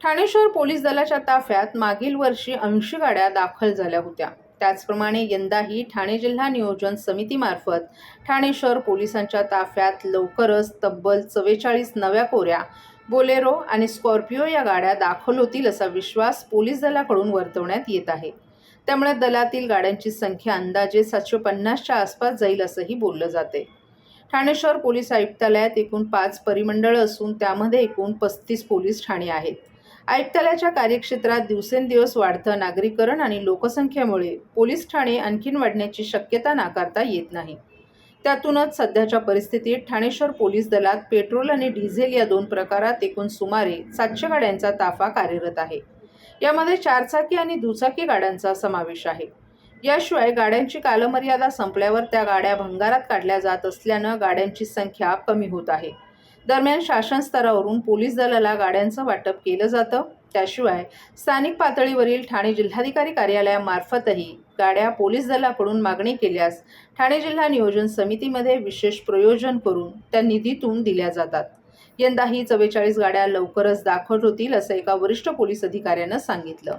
ठाणे शहर पोलीस दलाच्या ताफ्यात मागील वर्षी ऐंशी गाड्या दाखल झाल्या होत्या. त्याचप्रमाणे यंदाही ठाणे जिल्हा नियोजन समितीमार्फत ठाणे शहर पोलिसांच्या ताफ्यात लवकरच तब्बल चव्वेचाळीस नव्या कोऱ्या बोलेरो आणि स्कॉर्पिओ या गाड्या दाखल होतील असा विश्वास पोलीस दलाकडून वर्तवण्यात येत आहे. त्यामुळे दलातील गाड्यांची संख्या अंदाजे सातशे पन्नासच्या आसपास जाईल असंही बोललं जाते ठाणे शहर पोलीस आयुक्तालयात एकूण पाच परिमंडळं असून त्यामध्ये एकूण पस्तीस पोलीस ठाणे आहेत. आयुक्तालयाच्या कार्यक्षेत्रात दिवसेंदिवस वाढतं नागरीकरण आणि लोकसंख्येमुळे पोलीस ठाणे आणखीन वाढण्याची शक्यता नाकारता येत नाही. त्यातूनच सध्याच्या परिस्थितीत ठाणेश्वर पोलीस दलात पेट्रोल आणि डिझेल या दोन प्रकारात एकूण सुमारे सातशे गाड्यांचा ताफा कार्यरत आहे. यामध्ये चारचाकी आणि दुचाकी गाड्यांचा समावेश आहे. याशिवाय गाड्यांची कालमर्यादा संपल्यावर त्या गाड्या भंगारात काढल्या जात असल्यानं गाड्यांची संख्या कमी होत आहे. दरम्यान शासन स्तरावरून पोलीस दलाला गाड्यांचं वाटप केलं जातं. त्याशिवाय स्थानिक पातळीवरील ठाणे जिल्हाधिकारी कार्यालयामार्फतही गाड्या पोलीस दलाकडून मागणी केल्यास ठाणे जिल्हा नियोजन समितीमध्ये विशेष प्रयोजन करून त्या निधीतून दिल्या जातात. यंदाही चव्वेचाळीस गाड्या लवकरच दाखल होतील असं एका वरिष्ठ पोलीस अधिकाऱ्यानं सांगितलं.